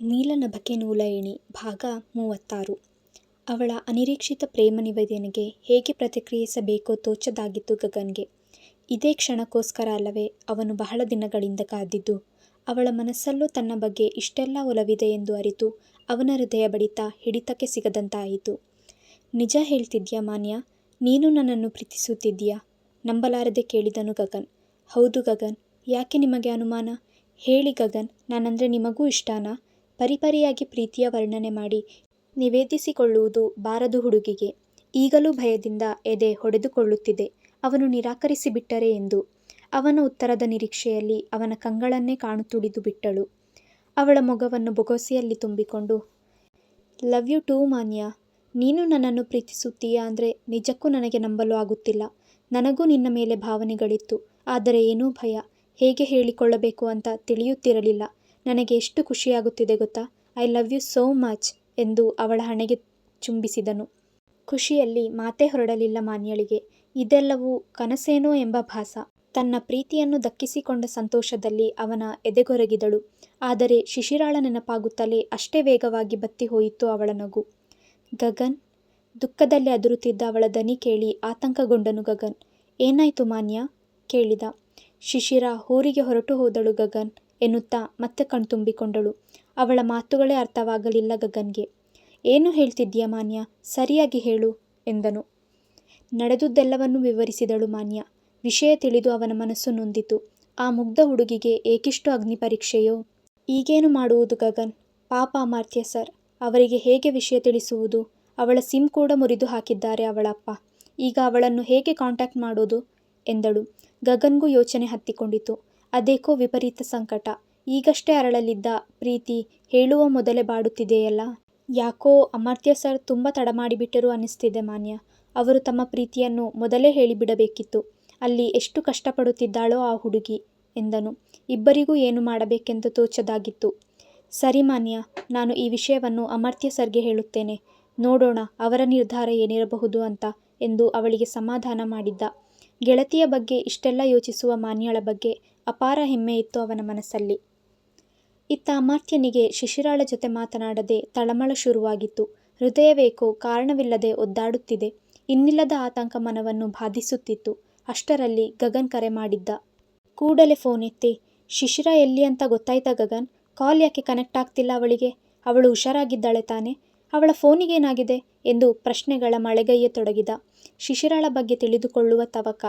ನೀಲನಭಕೆ ನೂಲಯಣಿ ಭಾಗ ಮೂವತ್ತಾರು ಅವಳ ಅನಿರೀಕ್ಷಿತ ಪ್ರೇಮ ನಿವೇದನೆಗೆ ಹೇಗೆ ಪ್ರತಿಕ್ರಿಯಿಸಬೇಕೋ ತೋಚದಾಗಿತ್ತು ಗಗನ್ಗೆ. ಇದೇ ಕ್ಷಣಕ್ಕೋಸ್ಕರ ಅಲ್ಲವೇ ಅವನು ಬಹಳ ದಿನಗಳಿಂದ ಕಾದಿದ್ದು. ಅವಳ ಮನಸ್ಸಲ್ಲೂ ತನ್ನ ಬಗ್ಗೆ ಇಷ್ಟೆಲ್ಲ ಒಲವಿದೆ ಎಂದು ಅರಿತು ಅವನ ಹೃದಯ ಬಡಿತ ಹಿಡಿತಕ್ಕೆ ಸಿಗದಂತಾಯಿತು. ನಿಜ ಹೇಳ್ತಿದ್ಯಾ ಮಾನ್ಯ ನೀನು ನನ್ನನ್ನು ಪ್ರೀತಿಸುತ್ತಿದ್ದೀಯಾ? ನಂಬಲಾರದೆ ಕೇಳಿದನು ಗಗನ್. ಹೌದು ಗಗನ್, ಯಾಕೆ ನಿಮಗೆ ಅನುಮಾನ? ಹೇಳಿ ಗಗನ್, ನಾನಂದರೆ ನಿಮಗೂ ಇಷ್ಟನಾ? ಪರಿಪರಿಯಾಗಿ ಪ್ರೀತಿಯ ವರ್ಣನೆ ಮಾಡಿ ನಿವೇದಿಸಿಕೊಳ್ಳುವುದು ಬಾರದು ಹುಡುಗಿಗೆ. ಈಗಲೂ ಭಯದಿಂದ ಎದೆ ಹೊಡೆದುಕೊಳ್ಳುತ್ತಿದೆ ಅವನು ನಿರಾಕರಿಸಿಬಿಟ್ಟರೆ ಎಂದು. ಅವನ ಉತ್ತರದ ನಿರೀಕ್ಷೆಯಲ್ಲಿ ಅವನ ಕಂಗಳನ್ನೇ ಕಾಣುತುಡಿದು ಬಿಟ್ಟಳು. ಅವಳ ಮೊಗವನ್ನು ಬೊಗಸೆಯಲ್ಲಿ ತುಂಬಿಕೊಂಡು, ಲವ್ ಯು ಟೂ ಮಾನ್ಯ ನೀನು ನನ್ನನ್ನು ಪ್ರೀತಿಸುತ್ತೀಯಾ ಅಂದರೆ ನಿಜಕ್ಕೂ ನನಗೆ ನಂಬಲು ಆಗುತ್ತಿಲ್ಲ. ನನಗೂ ನಿನ್ನ ಮೇಲೆ ಭಾವನೆಗಳಿತ್ತು. ಆದರೆ ಏನೂ ಭಯ, ಹೇಗೆ ಹೇಳಿಕೊಳ್ಳಬೇಕು ಅಂತ ತಿಳಿಯುತ್ತಿರಲಿಲ್ಲ. ನನಗೆ ಎಷ್ಟು ಖುಷಿಯಾಗುತ್ತಿದೆ ಗೊತ್ತಾ? I love you so much ಎಂದು ಅವಳ ಹಣೆಗೆ ಚುಂಬಿಸಿದನು. ಖುಷಿಯಲ್ಲಿ ಮಾತೇ ಹೊರಡಲಿಲ್ಲ ಮಾನ್ಯಳಿಗೆ. ಇದೆಲ್ಲವೂ ಕನಸೇನೋ ಎಂಬ ಭಾಸ. ತನ್ನ ಪ್ರೀತಿಯನ್ನು ದಕ್ಕಿಸಿಕೊಂಡ ಸಂತೋಷದಲ್ಲಿ ಅವನ ಎದೆಗೊರಗಿದಳು. ಆದರೆ ಶಿಶಿರಾಳ ನೆನಪಾಗುತ್ತಲೇ ಅಷ್ಟೇ ವೇಗವಾಗಿ ಬತ್ತಿ ಹೋಯಿತು ಅವಳ ನಗು. ಗಗನ್, ದುಃಖದಲ್ಲಿ ಅದುರುತ್ತಿದ್ದ ಅವಳ ದನಿ ಕೇಳಿ ಆತಂಕಗೊಂಡನು ಗಗನ್. ಏನಾಯ್ತು ಮಾನ್ಯ ಕೇಳಿದ. ಶಿಶಿರಾ ಊರಿಗೆ ಹೊರಟು ಹೋದಳು ಗಗನ್ ಎನ್ನುತ್ತಾ ಮತ್ತೆ ಕಣ್ತುಂಬಿಕೊಂಡಳು. ಅವಳ ಮಾತುಗಳೇ ಅರ್ಥವಾಗಲಿಲ್ಲ ಗಗನ್ಗೆ. ಏನು ಹೇಳ್ತಿದ್ದೀಯ ಮಾನ್ಯ ಸರಿಯಾಗಿ ಹೇಳು ಎಂದನು. ನಡೆದುದೆಲ್ಲವನ್ನೂ ವಿವರಿಸಿದಳು ಮಾನ್ಯ ವಿಷಯ ತಿಳಿದು ಅವನ ಮನಸ್ಸು ನೊಂದಿತು. ಆ ಮುಗ್ಧ ಹುಡುಗಿಗೆ ಏಕಿಷ್ಟು ಅಗ್ನಿಪರೀಕ್ಷೆಯೋ? ಈಗೇನು ಮಾಡುವುದು ಗಗನ್? ಪಾಪ ಅಮಾರ್ಥ್ಯ ಸರ್, ಅವರಿಗೆ ಹೇಗೆ ವಿಷಯ ತಿಳಿಸುವುದು? ಅವಳ ಸಿಮ್ ಕೂಡ ಮುರಿದು ಹಾಕಿದ್ದಾರೆ ಅವಳಪ್ಪ ಈಗ ಅವಳನ್ನು ಹೇಗೆ ಕಾಂಟ್ಯಾಕ್ಟ್ ಮಾಡೋದು? ಎಂದಳು. ಗಗನ್ಗೂ ಯೋಚನೆ ಹತ್ತಿಕೊಂಡಿತು. ಅದೇಕೋ ವಿಪರೀತ ಸಂಕಟ. ಈಗಷ್ಟೇ ಅರಳಲಿದ್ದ ಪ್ರೀತಿ ಹೇಳುವ ಮೊದಲೇ ಬಾಡುತ್ತಿದೆಯಲ್ಲ. ಯಾಕೋ ಅಮರ್ತ್ಯ ಸರ್ ತುಂಬ ತಡಮಾಡಿಬಿಟ್ಟರು ಅನ್ನಿಸ್ತಿದೆ ಮಾನ್ಯ. ಅವರು ತಮ್ಮ ಪ್ರೀತಿಯನ್ನು ಮೊದಲೇ ಹೇಳಿಬಿಡಬೇಕಿತ್ತು. ಅಲ್ಲಿ ಎಷ್ಟು ಕಷ್ಟಪಡುತ್ತಿದ್ದಾಳೋ ಆ ಹುಡುಗಿ ಎಂದನು. ಇಬ್ಬರಿಗೂ ಏನು ಮಾಡಬೇಕೆಂದು ತೋಚದಾಗಿತ್ತು. ಸರಿ ಮಾನ್ಯ, ನಾನು ಈ ವಿಷಯವನ್ನು ಅಮರ್ತ್ಯ ಸರ್ಗೆ ಹೇಳುತ್ತೇನೆ. ನೋಡೋಣ ಅವರ ನಿರ್ಧಾರ ಏನಿರಬಹುದು ಅಂತ ಎಂದು ಅವಳಿಗೆ ಸಮಾಧಾನ ಮಾಡಿದ್ದ. ಗೆಳತಿಯ ಬಗ್ಗೆ ಇಷ್ಟೆಲ್ಲ ಯೋಚಿಸುವ ಮಾನ್ಯಳ ಬಗ್ಗೆ ಅಪಾರ ಹೆಮ್ಮೆಯಿತ್ತು ಅವನ ಮನಸ್ಸಲ್ಲಿ. ಇತ್ತ ಅಮಾತ್ಯನಿಗೆ ಶಿಶಿರಾಳ ಜೊತೆ ಮಾತನಾಡದೆ ತಳಮಳ ಶುರುವಾಗಿತ್ತು. ಹೃದಯವೇಕೋ ಕಾರಣವಿಲ್ಲದೆ ಒದ್ದಾಡುತ್ತಿದೆ. ಇನ್ನಿಲ್ಲದ ಆತಂಕ ಮನವನ್ನು ಬಾಧಿಸುತ್ತಿತ್ತು. ಅಷ್ಟರಲ್ಲಿ ಗಗನ್ ಕರೆ ಮಾಡಿದ್ದ. ಕೂಡಲೇ ಫೋನ್ ಎತ್ತಿ, ಶಿಶಿರ ಎಲ್ಲಿ ಅಂತ ಗೊತ್ತಾಯ್ತಾ ಗಗನ್? ಕಾಲ್ ಯಾಕೆ ಕನೆಕ್ಟ್ ಆಗ್ತಿಲ್ಲ ಅವಳಿಗೆ? ಅವಳು ಹುಷಾರಾಗಿದ್ದಾಳೆ ತಾನೆ ಅವಳ ಫೋನಿಗೇನಾಗಿದೆ? ಎಂದು ಪ್ರಶ್ನೆಗಳ ಮಳೆಗೈಯತೊಡಗಿದ. ಶಿಶಿರಾಳ ಬಗ್ಗೆ ತಿಳಿದುಕೊಳ್ಳುವ ತವಕ.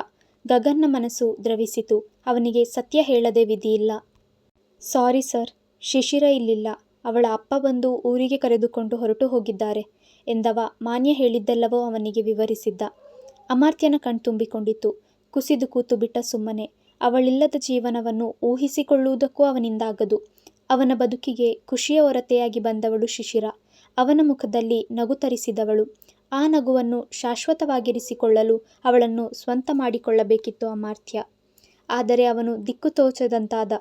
ಗಗನ್ನ ಮನಸ್ಸು ದ್ರವಿಸಿತು. ಅವನಿಗೆ ಸತ್ಯ ಹೇಳದೆ ವಿಧಿಯಿಲ್ಲ. ಸಾರಿ ಸರ್, ಶಿಶಿರ ಇಲ್ಲಿಲ್ಲ. ಅವಳ ಅಪ್ಪ ಬಂದು ಊರಿಗೆ ಕರೆದುಕೊಂಡು ಹೊರಟು ಹೋಗಿದ್ದಾರೆ ಎಂದವ ಮಾನ್ಯ ಹೇಳಿದ್ದೆಲ್ಲವೂ ಅವನಿಗೆ ವಿವರಿಸಿದ್ದ. ಅಮರ್ತ್ಯನ ಕಣ್ತುಂಬಿಕೊಂಡಿತು. ಕುಸಿದು ಕೂತುಬಿಟ್ಟ ಸುಮ್ಮನೆ. ಅವಳಿಲ್ಲದ ಜೀವನವನ್ನು ಊಹಿಸಿಕೊಳ್ಳುವುದಕ್ಕೂ ಅವನಿಂದಾಗದು. ಅವನ ಬದುಕಿಗೆ ಖುಷಿಯ ಹೊರತೆಯಾಗಿ ಬಂದವಳು ಶಿಶಿರ ಅವನ ಮುಖದಲ್ಲಿ ನಗು ತರಿಸಿದವಳು. ಆ ನಗುವನ್ನು ಶಾಶ್ವತವಾಗಿರಿಸಿಕೊಳ್ಳಲು ಅವಳನ್ನು ಸ್ವಂತ ಮಾಡಿಕೊಳ್ಳಬೇಕಿತ್ತು ಅಮಾರ್ಥ್ಯ ಆದರೆ ಅವನು ದಿಕ್ಕು ತೋಚದಂತಾದ.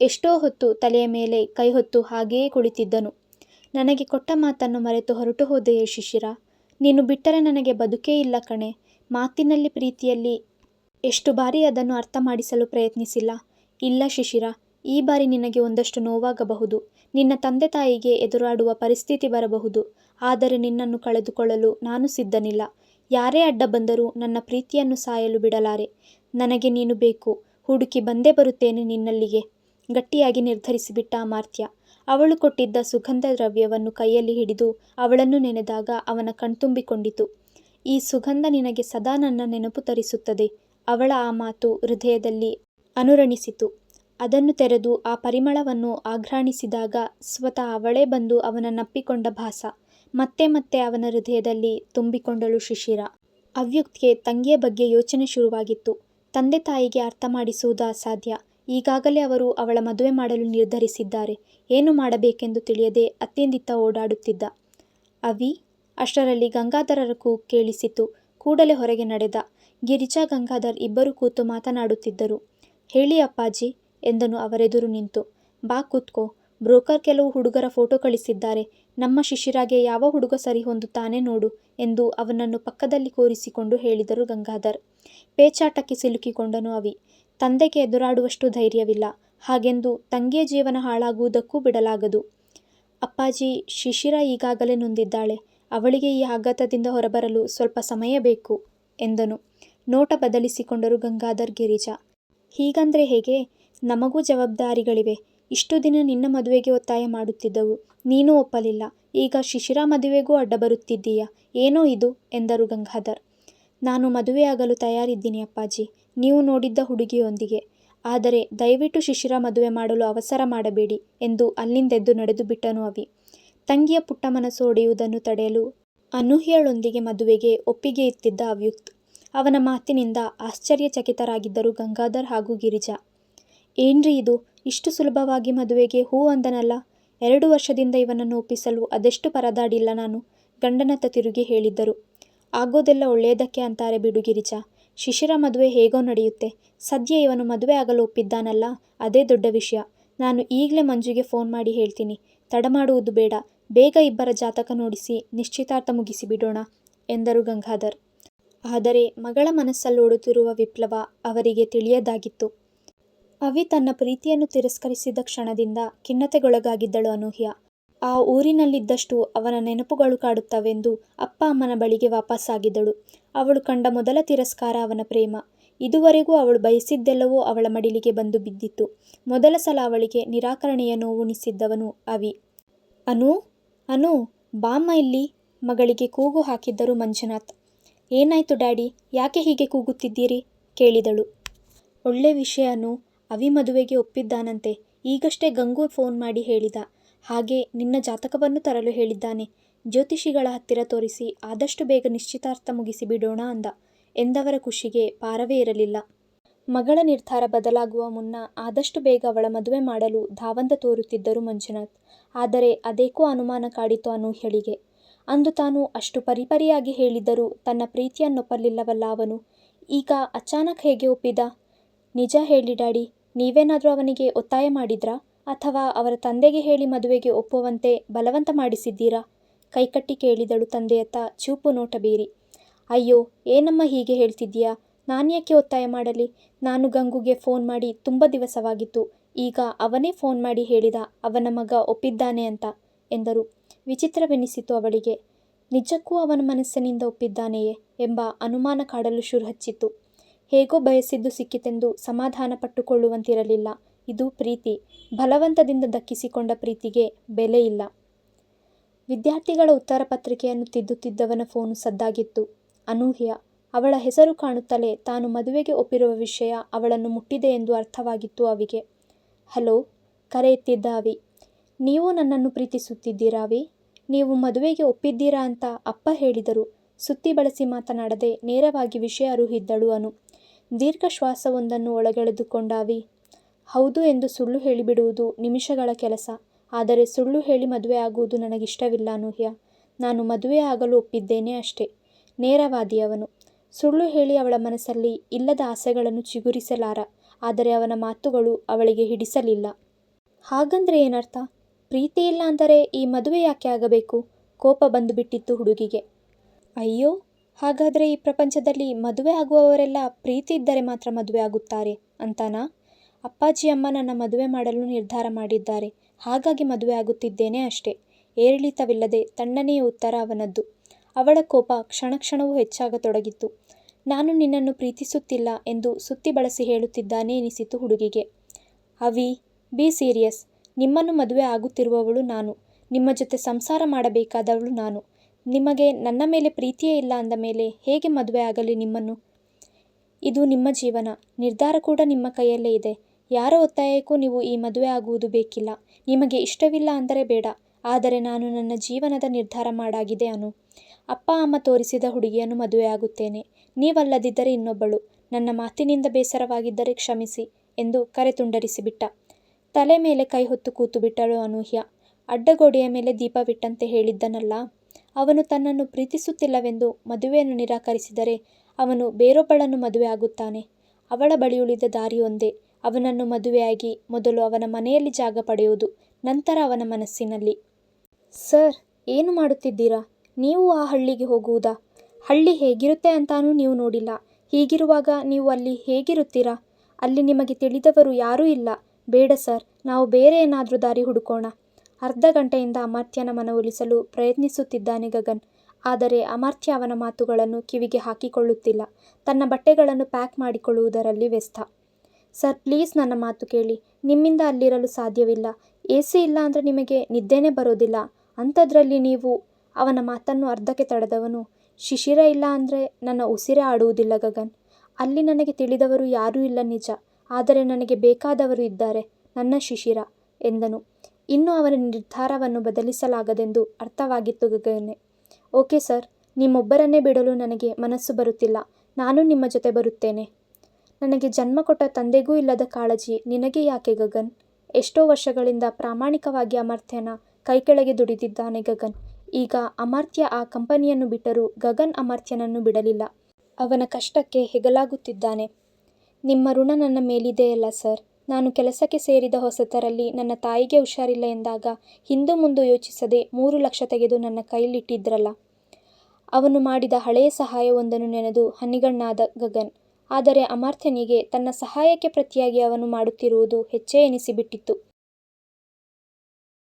ಎಷ್ಟೋ ಹೊತ್ತು ತಲೆಯ ಮೇಲೆ ಕೈಹೊತ್ತು ಹಾಗೆಯೇ ಕುಳಿತಿದ್ದನು. ನನಗೆ ಕೊಟ್ಟ ಮಾತನ್ನು ಮರೆತು ಹೊರಟು ಹೋದೆಯೇ ಶಿಶಿರ ನೀನು ಬಿಟ್ಟರೆ ನನಗೆ ಬದುಕೇ ಇಲ್ಲ ಕಣೆ ಮಾತಿನಲ್ಲಿ ಪ್ರೀತಿಯಲ್ಲಿ ಎಷ್ಟು ಬಾರಿ ಅದನ್ನು ಅರ್ಥ ಮಾಡಿಸಲು ಪ್ರಯತ್ನಿಸಿಲ್ಲ. ಇಲ್ಲ ಶಿಶಿರ ಈ ಬಾರಿ ನಿನಗೆ ಒಂದಷ್ಟು ನೋವಾಗಬಹುದು. ನಿನ್ನ ತಂದೆ ತಾಯಿಗೆ ಎದುರಾಡುವ ಪರಿಸ್ಥಿತಿ ಬರಬಹುದು. ಆದರೆ ನಿನ್ನನ್ನು ಕಳೆದುಕೊಳ್ಳಲು ನಾನು ಸಿದ್ಧನಿಲ್ಲ. ಯಾರೇ ಅಡ್ಡ ಬಂದರೂ ನನ್ನ ಪ್ರೀತಿಯನ್ನು ಸಾಯಲು ಬಿಡಲಾರೆ. ನನಗೆ ನೀನು ಬೇಕು. ಹುಡುಕಿ ಬಂದೇ ಬರುತ್ತೇನೆ ನಿನ್ನಲ್ಲಿಗೆ ಗಟ್ಟಿಯಾಗಿ ನಿರ್ಧರಿಸಿಬಿಟ್ಟ ಅಮಾರ್ತ್ಯ ಅವಳು ಕೊಟ್ಟಿದ್ದ ಸುಗಂಧ ದ್ರವ್ಯವನ್ನು ಕೈಯಲ್ಲಿ ಹಿಡಿದು ಅವಳನ್ನು ನೆನೆದಾಗ ಅವನ ಕಣ್ತುಂಬಿಕೊಂಡಿತು. ಈ ಸುಗಂಧ ನಿನಗೆ ಸದಾ ನನ್ನ ನೆನಪು ತರಿಸುತ್ತದೆ. ಅವಳ ಆ ಮಾತು ಹೃದಯದಲ್ಲಿ ಅನುರಣಿಸಿತು. ಅದನ್ನು ತೆರೆದು ಆ ಪರಿಮಳವನ್ನು ಆಘ್ರಾಣಿಸಿದಾಗ ಸ್ವತಃ ಅವಳೇ ಬಂದು ಅವನನ್ನಪ್ಪಿಕೊಂಡ ಭಾಸ. ಮತ್ತೆ ಮತ್ತೆ ಅವನ ಹೃದಯದಲ್ಲಿ ತುಂಬಿಕೊಂಡಳು ಶಿಶಿರ ಅವ್ಯುಕ್ತಿಗೆ ತಂಗಿಯ ಬಗ್ಗೆ ಯೋಚನೆ ಶುರುವಾಗಿತ್ತು. ತಂದೆ ತಾಯಿಗೆ ಅರ್ಥ ಮಾಡಿಸುವುದು ಅಸಾಧ್ಯ. ಈಗಾಗಲೇ ಅವರು ಅವಳ ಮದುವೆ ಮಾಡಲು ನಿರ್ಧರಿಸಿದ್ದಾರೆ. ಏನು ಮಾಡಬೇಕೆಂದು ತಿಳಿಯದೆ ಅತ್ತಿಂದಿತ್ತ ಓಡಾಡುತ್ತಿದ್ದ. ಅವಿ ಅಷ್ಟರಲ್ಲಿ ಗಂಗಾಧರರ ಕೂ ಕೇಳಿಸಿತು. ಕೂಡಲೇ ಹೊರಗೆ ನಡೆದ. ಗಿರಿಜಾ, ಗಂಗಾಧರ್ ಇಬ್ಬರು ಕೂತು ಮಾತನಾಡುತ್ತಿದ್ದರು. ಹೇಳಿ ಅಪ್ಪಾಜಿ ಎಂದನು ಅವರೆದುರು ನಿಂತು. ಬಾ ಕೂತ್ಕೋ. ಬ್ರೋಕರ್ ಕೆಲವು ಹುಡುಗರ ಫೋಟೋ ಕಳಿಸಿದ್ದಾರೆ. ನಮ್ಮ ಶಿಶಿರಾಗೆ ಯಾವ ಹುಡುಗ ಸರಿ ಹೊಂದುತ್ತಾನೆ ನೋಡು ಎಂದು ಅವನನ್ನು ಪಕ್ಕದಲ್ಲಿ ಕೂರಿಸಿಕೊಂಡು ಹೇಳಿದರು ಗಂಗಾಧರ್. ಪೇಚಾಟಕ್ಕೆ ಸಿಲುಕಿಕೊಂಡನು ಅವಿ. ತಂದೆಗೆ ಎದುರಾಡುವಷ್ಟು ಧೈರ್ಯವಿಲ್ಲ. ಹಾಗೆಂದು ತಂಗಿಯ ಜೀವನ ಹಾಳಾಗುವುದಕ್ಕೂ ಬಿಡಲಾಗದು. ಅಪ್ಪಾಜಿ ಶಿಶಿರ ಈಗಾಗಲೇ ನೊಂದಿದ್ದಾಳೆ ಅವಳಿಗೆ ಈ ಆಘಾತದಿಂದ ಹೊರಬರಲು ಸ್ವಲ್ಪ ಸಮಯ ಬೇಕು ಎಂದನು ನೋಟ ಬದಲಿಸಿಕೊಂಡರು ಗಂಗಾಧರ್ ಗಿರಿಜಾ ಹೀಗಂದ್ರೆ ಹೇಗೆ ನಮಗೂ ಜವಾಬ್ದಾರಿಗಳಿವೆ ಇಷ್ಟು ದಿನ ನಿನ್ನ ಮದುವೆಗೆ ಒತ್ತಾಯ ಮಾಡುತ್ತಿದ್ದವು. ನೀನೂ ಒಪ್ಪಲಿಲ್ಲ. ಈಗ ಶಿಶಿರ ಮದುವೆಗೂ ಅಡ್ಡ ಬರುತ್ತಿದ್ದೀಯಾ? ಏನೋ ಇದು? ಎಂದರು ಗಂಗಾಧರ್. ನಾನು ಮದುವೆಯಾಗಲು ತಯಾರಿದ್ದೀನಿ ಅಪ್ಪಾಜಿ. ನೀವು ನೋಡಿದ್ದ ಹುಡುಗಿಯೊಂದಿಗೆ. ಆದರೆ ದಯವಿಟ್ಟು ಶಿಶಿರ ಮದುವೆ ಮಾಡಲು ಅವಸರ ಮಾಡಬೇಡಿ ಎಂದು ಅಲ್ಲಿಂದೆದ್ದು ನಡೆದು ಬಿಟ್ಟನು ಅವಿ. ತಂಗಿಯ ಪುಟ್ಟ ಮನಸ್ಸು ಒಡೆಯುವುದನ್ನು ತಡೆಯಲು ಅನೂಹ್ಯಳೊಂದಿಗೆ ಮದುವೆಗೆ ಒಪ್ಪಿಗೆ ಇತ್ತಿದ್ದ ಅವ್ಯುಕ್ತ್. ಅವನ ಮಾತಿನಿಂದ ಆಶ್ಚರ್ಯಚಕಿತರಾಗಿದ್ದರು ಗಂಗಾಧರ್ ಹಾಗೂ ಗಿರಿಜಾ. ಏನ್ರಿ ಇದು? ಇಷ್ಟು ಸುಲಭವಾಗಿ ಮದುವೆಗೆ ಹೂ ಅಂದನಲ್ಲ. ಎರಡು ವರ್ಷದಿಂದ ಇವನನ್ನು ಒಪ್ಪಿಸಲು ಅದೆಷ್ಟು ಪರದಾಡಿಲ್ಲ ನಾನು, ಗಂಡನತ್ತ ತಿರುಗಿ ಹೇಳಿದ್ದರು. ಆಗೋದೆಲ್ಲ ಒಳ್ಳೆಯದಕ್ಕೆ ಅಂತಾರೆ ಬಿಡು ಗಿರಿಜಾ. ಶಿಶಿರ ಮದುವೆ ಹೇಗೋ ನಡೆಯುತ್ತೆ. ಸದ್ಯ ಇವನು ಮದುವೆ ಆಗಲು ಒಪ್ಪಿದ್ದಾನಲ್ಲ, ಅದೇ ದೊಡ್ಡ ವಿಷಯ. ನಾನು ಈಗಲೇ ಮಂಜುಗೆ ಫೋನ್ ಮಾಡಿ ಹೇಳ್ತೀನಿ. ತಡ ಮಾಡುವುದು ಬೇಡ. ಬೇಗ ಇಬ್ಬರ ಜಾತಕ ನೋಡಿಸಿ ನಿಶ್ಚಿತಾರ್ಥ ಮುಗಿಸಿ ಬಿಡೋಣ ಎಂದರು ಗಂಗಾಧರ್. ಆದರೆ ಮಗಳ ಮನಸ್ಸಲ್ಲೋಡುತ್ತಿರುವ ವಿಪ್ಲವ ಅವರಿಗೆ ತಿಳಿಯದಾಗಿತ್ತು. ಅವಿ ತನ್ನ ಪ್ರೀತಿಯನ್ನು ತಿರಸ್ಕರಿಸಿದ ಕ್ಷಣದಿಂದ ಖಿನ್ನತೆಗೊಳಗಾಗಿದ್ದಳು ಅನೂಹ್ಯ. ಆ ಊರಿನಲ್ಲಿದ್ದಷ್ಟು ಅವನ ನೆನಪುಗಳು ಕಾಡುತ್ತವೆಂದು ಅಪ್ಪ ಅಮ್ಮನ ಬಳಿಗೆ ವಾಪಸ್ಸಾಗಿದ್ದಳು. ಅವಳು ಕಂಡ ಮೊದಲ ತಿರಸ್ಕಾರ ಅವನ ಪ್ರೇಮ. ಇದುವರೆಗೂ ಅವಳು ಬಯಸಿದ್ದೆಲ್ಲವೂ ಅವಳ ಮಡಿಲಿಗೆ ಬಂದು ಬಿದ್ದಿತ್ತು. ಮೊದಲ ಸಲ ಅವಳಿಗೆ ನಿರಾಕರಣೆಯ ನೋವುಣಿಸಿದ್ದವನು ಅವಿ. ಅನು ಅನು, ಬಾಮ್ಮ ಇಲ್ಲಿ. ಮಗಳಿಗೆ ಕೂಗು ಹಾಕಿದ್ದರು ಮಂಜುನಾಥ್. ಏನಾಯ್ತು ಡ್ಯಾಡಿ? ಯಾಕೆ ಹೀಗೆ ಕೂಗುತ್ತಿದ್ದೀರಿ? ಕೇಳಿದಳು. ಒಳ್ಳೆ ವಿಷಯ ಅನು. ಅವಿ ಮದುವೆಗೆ ಒಪ್ಪಿದ್ದಾನಂತೆ. ಈಗಷ್ಟೇ ಗಂಗು ಫೋನ್ ಮಾಡಿ ಹೇಳಿದ. ಹಾಗೆ ನಿನ್ನ ಜಾತಕವನ್ನು ತರಲು ಹೇಳಿದ್ದಾನೆ. ಜ್ಯೋತಿಷಿಗಳ ಹತ್ತಿರ ತೋರಿಸಿ ಆದಷ್ಟು ಬೇಗ ನಿಶ್ಚಿತಾರ್ಥ ಮುಗಿಸಿ ಬಿಡೋಣ ಅಂದ. ಎಂದವರ ಖುಷಿಗೆ ಪಾರವೇ ಇರಲಿಲ್ಲ. ಮಗಳ ನಿರ್ಧಾರ ಬದಲಾಗುವ ಮುನ್ನ ಆದಷ್ಟು ಬೇಗ ಅವಳ ಮದುವೆ ಮಾಡಲು ಧಾವಂತ ತೋರುತ್ತಿದ್ದರು ಮಂಜುನಾಥ್. ಆದರೆ ಅದೇಕೋ ಅನುಮಾನ ಕಾಡಿತು ಅನೂಹ್ಯಳಿಗೆ ಅಂದು ತಾನು ಅಷ್ಟು ಪರಿಪರಿಯಾಗಿ ಹೇಳಿದ್ದರೂ ತನ್ನ ಪ್ರೀತಿಯನ್ನೊಪ್ಪಲಿಲ್ಲವಲ್ಲ ಅವನು. ಈಗ ಅಚಾನಕ್ ಹೇಗೆ ಒಪ್ಪಿದ? ನಿಜ ಹೇಳಿ ಡ್ಯಾಡಿ. ನೀವೇನಾದರೂ ಅವನಿಗೆ ಒತ್ತಾಯ ಮಾಡಿದ್ರಾ? ಅಥವಾ ಅವರ ತಂದೆಗೆ ಹೇಳಿ ಮದುವೆಗೆ ಒಪ್ಪುವಂತೆ ಬಲವಂತ ಮಾಡಿಸಿದ್ದೀರಾ? ಕೈಕಟ್ಟಿ ಕೇಳಿದಳು ತಂದೆಯತ್ತ ಚೂಪು ನೋಟ ಬೀರಿ. ಅಯ್ಯೋ, ಏನಮ್ಮ ಹೀಗೆ ಹೇಳ್ತಿದ್ದೀಯಾ? ನಾನ್ಯಾಕೆ ಒತ್ತಾಯ ಮಾಡಲಿ? ನಾನು ಗಂಗುಗೆ ಫೋನ್ ಮಾಡಿ ತುಂಬ ದಿವಸವಾಗಿತ್ತು. ಈಗ ಅವನೇ ಫೋನ್ ಮಾಡಿ ಹೇಳಿದ ಅವನ ಮಗ ಒಪ್ಪಿದ್ದಾನೆ ಅಂತ ಎಂದರು. ವಿಚಿತ್ರವೆನಿಸಿತು ಅವಳಿಗೆ. ನಿಜಕ್ಕೂ ಅವನ ಮನಸ್ಸಿನಿಂದ ಒಪ್ಪಿದ್ದಾನೆಯೇ ಎಂಬ ಅನುಮಾನ ಕಾಡಲು ಶುರು ಹಚ್ಚಿತು ಹೇಗೋ ಬಯಸಿದ್ದು ಸಿಕ್ಕಿತೆಂದು ಸಮಾಧಾನ ಪಟ್ಟುಕೊಳ್ಳುವಂತಿರಲಿಲ್ಲ ಇದು ಪ್ರೀತಿ. ಬಲವಂತದಿಂದ ದಕ್ಕಿಸಿಕೊಂಡ ಪ್ರೀತಿಗೆ ಬೆಲೆ ಇಲ್ಲ. ವಿದ್ಯಾರ್ಥಿಗಳ ಉತ್ತರ ಪತ್ರಿಕೆಯನ್ನು ತಿದ್ದುತ್ತಿದ್ದವನ ಫೋನು ಸದ್ದಾಗಿತ್ತು. ಅನೂಹ್ಯ. ಅವಳ ಹೆಸರು ಕಾಣುತ್ತಲೇ ತಾನು ಮದುವೆಗೆ ಒಪ್ಪಿರುವ ವಿಷಯ ಅವಳನ್ನು ಮುಟ್ಟಿದೆ ಎಂದು ಅರ್ಥವಾಗಿತ್ತು ಅವಿಗೆ. ಹಲೋ, ಕರೆ ನೀವು ನನ್ನನ್ನು ಪ್ರೀತಿಸುತ್ತಿದ್ದೀರಾ ಅವಿ ನೀವು ಮದುವೆಗೆ ಒಪ್ಪಿದ್ದೀರಾ ಅಂತ ಅಪ್ಪ ಹೇಳಿದರು. ಸುತ್ತಿ ಬಳಸಿ ಮಾತನಾಡದೆ ನೇರವಾಗಿ ವಿಷಯ ಅರುಹಿದ್ದಳು ಅನು. ದೀರ್ಘ ಶ್ವಾಸವೊಂದನ್ನು ಒಳಗೆಳೆದುಕೊಂಡಾವಿ. ಹೌದು ಎಂದು ಸುಳ್ಳು ಹೇಳಿಬಿಡುವುದು ನಿಮಿಷಗಳ ಕೆಲಸ. ಆದರೆ ಸುಳ್ಳು ಹೇಳಿ ಮದುವೆ ಆಗುವುದು ನನಗಿಷ್ಟವಿಲ್ಲ ಅನೂಹ್ಯ. ನಾನು ಮದುವೆ ಆಗಲು ಒಪ್ಪಿದ್ದೇನೆ ಅಷ್ಟೇ. ನೇರವಾದಿ ಅವನು. ಸುಳ್ಳು ಹೇಳಿ ಅವಳ ಮನಸ್ಸಲ್ಲಿ ಇಲ್ಲದ ಆಸೆಗಳನ್ನು ಚಿಗುರಿಸಲಾರ. ಆದರೆ ಅವನ ಮಾತುಗಳು ಅವಳಿಗೆ ಹಿಡಿಸಲಿಲ್ಲ. ಹಾಗಂದ್ರೆ ಏನರ್ಥ? ಪ್ರೀತಿ ಇಲ್ಲ ಅಂದರೆ ಈ ಮದುವೆ ಯಾಕೆ ಆಗಬೇಕು? ಕೋಪ ಬಂದುಬಿಟ್ಟಿತ್ತು ಹುಡುಗಿಗೆ. ಅಯ್ಯೋ ಹಾಗಾದರೆ ಈ ಪ್ರಪಂಚದಲ್ಲಿ ಮದುವೆ ಆಗುವವರೆಲ್ಲ ಪ್ರೀತಿ ಇದ್ದರೆ ಮಾತ್ರ ಮದುವೆ ಆಗುತ್ತಾರೆ ಅಂತಾನಾ? ಅಪ್ಪಾಜಿ ಅಮ್ಮ ನನ್ನ ಮದುವೆ ಮಾಡಲು ನಿರ್ಧಾರ ಮಾಡಿದ್ದಾರೆ. ಹಾಗಾಗಿ ಮದುವೆ ಆಗುತ್ತಿದ್ದೇನೆ ಅಷ್ಟೇ. ಏರಿಳಿತವಿಲ್ಲದೆ ತಣ್ಣನೆಯ ಉತ್ತರ ಅವನದ್ದು. ಅವಳ ಕೋಪ ಕ್ಷಣ ಕ್ಷಣವೂ ಹೆಚ್ಚಾಗತೊಡಗಿತ್ತು. ನಾನು ನಿನ್ನನ್ನು ಪ್ರೀತಿಸುತ್ತಿಲ್ಲ ಎಂದು ಸುತ್ತಿ ಬಳಸಿ ಹೇಳುತ್ತಿದ್ದಾನೆ ಎನಿಸಿತು ಹುಡುಗಿಗೆ. ಅವಿ, ಬಿ ಸೀರಿಯಸ್. ನಿಮ್ಮನ್ನು ಮದುವೆ ಆಗುತ್ತಿರುವವಳು ನಾನು. ನಿಮ್ಮ ಜೊತೆ ಸಂಸಾರ ಮಾಡಬೇಕಾದವಳು ನಾನು. ನಿಮಗೆ ನನ್ನ ಮೇಲೆ ಪ್ರೀತಿಯೇ ಇಲ್ಲ ಅಂದ ಮೇಲೆ ಹೇಗೆ ಮದುವೆ ಆಗಲಿ ನಿಮ್ಮನ್ನು? ಇದು ನಿಮ್ಮ ಜೀವನ. ನಿರ್ಧಾರ ಕೂಡ ನಿಮ್ಮ ಕೈಯಲ್ಲೇ ಇದೆ. ಯಾರ ಒತ್ತಾಯಕ್ಕೂ ನೀವು ಈ ಮದುವೆ ಆಗುವುದು ಬೇಕಿಲ್ಲ. ನಿಮಗೆ ಇಷ್ಟವಿಲ್ಲ ಅಂದರೆ ಬೇಡ. ಆದರೆ ನಾನು ನನ್ನ ಜೀವನದ ನಿರ್ಧಾರ ಮಾಡಾಗಿದೆ ಅನು. ಅಪ್ಪ, ಅಮ್ಮ ತೋರಿಸಿದ ಹುಡುಗಿಯನ್ನು ಮದುವೆ ಆಗುತ್ತೇನೆ. ನೀವಲ್ಲದಿದ್ದರೆ ಇನ್ನೊಬ್ಬಳು. ನನ್ನ ಮಾತಿನಿಂದ ಬೇಸರವಾಗಿದ್ದರೆ ಕ್ಷಮಿಸಿ ಎಂದು ಕರೆ ತುಂಡರಿಸಿಬಿಟ್ಟ. ತಲೆ ಮೇಲೆ ಕೈ ಹೊತ್ತು ಕೂತು ಬಿಟ್ಟಳು ಅನೂಹ್ಯ. ಅಡ್ಡಗೋಡೆಯ ಮೇಲೆ ದೀಪವಿಟ್ಟಂತೆ ಹೇಳಿದ್ದನಲ್ಲ. ಅವನು ತನ್ನನ್ನು ಪ್ರೀತಿಸುತ್ತಿಲ್ಲವೆಂದು ಮದುವೆಯನ್ನು ನಿರಾಕರಿಸಿದರೆ ಅವನು ಬೇರೊಬ್ಬಳನ್ನು ಮದುವೆ ಆಗುತ್ತಾನೆ. ಅವಳ ಬಳಿ ಉಳಿದ ದಾರಿ ಒಂದೇ ಅವನನ್ನು ಮದುವೆಯಾಗಿ ಮೊದಲು ಅವನ ಮನೆಯಲ್ಲಿ ಜಾಗ ಪಡೆಯುವುದು, ನಂತರ ಅವನ ಮನಸ್ಸಿನಲ್ಲಿ. ಸರ್, ಏನು ಮಾಡುತ್ತಿದ್ದೀರಾ? ನೀವು ಆ ಹಳ್ಳಿಗೆ ಹೋಗುವುದಾ? ಹಳ್ಳಿ ಹೇಗಿರುತ್ತೆ ಅಂತಾನೂ ನೀವು ನೋಡಿಲ್ಲ. ಹೀಗಿರುವಾಗ ನೀವು ಅಲ್ಲಿ ಹೇಗಿರುತ್ತೀರಾ? ಅಲ್ಲಿ ನಿಮಗೆ ತಿಳಿದವರು ಯಾರೂ ಇಲ್ಲ. ಬೇಡ ಸರ್, ನಾವು ಬೇರೆ ಏನಾದರೂ ದಾರಿ ಹುಡುಕೋಣ. ಅರ್ಧ ಗಂಟೆಯಿಂದ ಅಮರ್ತ್ಯನ ಮನವೊಲಿಸಲು ಪ್ರಯತ್ನಿಸುತ್ತಿದ್ದಾನೆ ಗಗನ್. ಆದರೆ ಅಮರ್ತ್ಯ ಅವನ ಮಾತುಗಳನ್ನು ಕಿವಿಗೆ ಹಾಕಿಕೊಳ್ಳುತ್ತಿಲ್ಲ. ತನ್ನ ಬಟ್ಟೆಗಳನ್ನು ಪ್ಯಾಕ್ ಮಾಡಿಕೊಳ್ಳುವುದರಲ್ಲಿ ವ್ಯಸ್ತ. ಸರ್ ಪ್ಲೀಸ್ ನನ್ನ ಮಾತು ಕೇಳಿ. ನಿಮ್ಮಿಂದ ಅಲ್ಲಿರಲು ಸಾಧ್ಯವಿಲ್ಲ. ಎ ಸಿ ಇಲ್ಲ ಅಂದರೆ ನಿಮಗೆ ನಿದ್ದೆನೇ ಬರೋದಿಲ್ಲ. ಅಂಥದ್ರಲ್ಲಿ ನೀವು ಅವನ ಮಾತನ್ನು ಅರ್ಧಕ್ಕೆ ತಡೆದವನು, ಶಿಶಿರ ಇಲ್ಲ ಅಂದರೆ ನನ್ನ ಉಸಿರೇ ಆಡುವುದಿಲ್ಲ ಗಗನ್. ಅಲ್ಲಿ ನನಗೆ ತಿಳಿದವರು ಯಾರೂ ಇಲ್ಲ ನಿಜ. ಆದರೆ ನನಗೆ ಬೇಕಾದವರು ಇದ್ದಾರೆ. ನನ್ನ ಶಿಶಿರ ಎಂದನು. ಇನ್ನು ಅವನ ನಿರ್ಧಾರವನ್ನು ಬದಲಿಸಲಾಗದೆಂದು ಅರ್ಥವಾಗಿತ್ತು ಗಗನೆ ಓಕೆ ಸರ್. ನಿಮ್ಮೊಬ್ಬರನ್ನೇ ಬಿಡಲು ನನಗೆ ಮನಸ್ಸು ಬರುತ್ತಿಲ್ಲ. ನಾನು ನಿಮ್ಮ ಜೊತೆ ಬರುತ್ತೇನೆ. ನನಗೆ ಜನ್ಮ ಕೊಟ್ಟ ತಂದೆಗೂ ಇಲ್ಲದ ಕಾಳಜಿ ನಿನಗೆ ಯಾಕೆ ಗಗನ್. ಎಷ್ಟೋ ವರ್ಷಗಳಿಂದ ಪ್ರಾಮಾಣಿಕವಾಗಿ ಅಮರ್ತ್ಯನ ಕೈಕೆಳಗೆ ದುಡಿದಿದ್ದಾನೆ ಗಗನ್. ಈಗ ಅಮರ್ತ್ಯ ಆ ಕಂಪನಿಯನ್ನು ಬಿಟ್ಟರೂ ಗಗನ್ ಅಮರ್ತ್ಯನನ್ನು ಬಿಡಲಿಲ್ಲ. ಅವನ ಕಷ್ಟಕ್ಕೆ ಹೆಗಲಾಗುತ್ತಿದ್ದಾನೆ. ನಿಮ್ಮ ಋಣ ನನ್ನ ಮೇಲಿದೆಯಲ್ಲ ಸರ್. ನಾನು ಕೆಲಸಕ್ಕೆ ಸೇರಿದ ಹೊಸತರಲ್ಲಿ ನನ್ನ ತಾಯಿಗೆ ಹುಷಾರಿಲ್ಲ ಎಂದಾಗ ಹಿಂದು ಮುಂದು ಯೋಚಿಸದೆ ಮೂರು ಲಕ್ಷ ತೆಗೆದು ನನ್ನ ಕೈಲಿಟ್ಟಿದ್ರಲ್ಲ. ಅವನು ಮಾಡಿದ ಹಳೆಯ ಸಹಾಯವೊಂದನ್ನು ನೆನೆದು ಹನಿಗಣ್ಣಾದ ಗಗನ್. ಆದರೆ ಅಮರ್ತ್ಯನಿಗೆ ತನ್ನ ಸಹಾಯಕ್ಕೆ ಪ್ರತಿಯಾಗಿ ಅವನು ಮಾಡುತ್ತಿರುವುದು ಹೆಚ್ಚೇ ಎನಿಸಿಬಿಟ್ಟಿತ್ತು.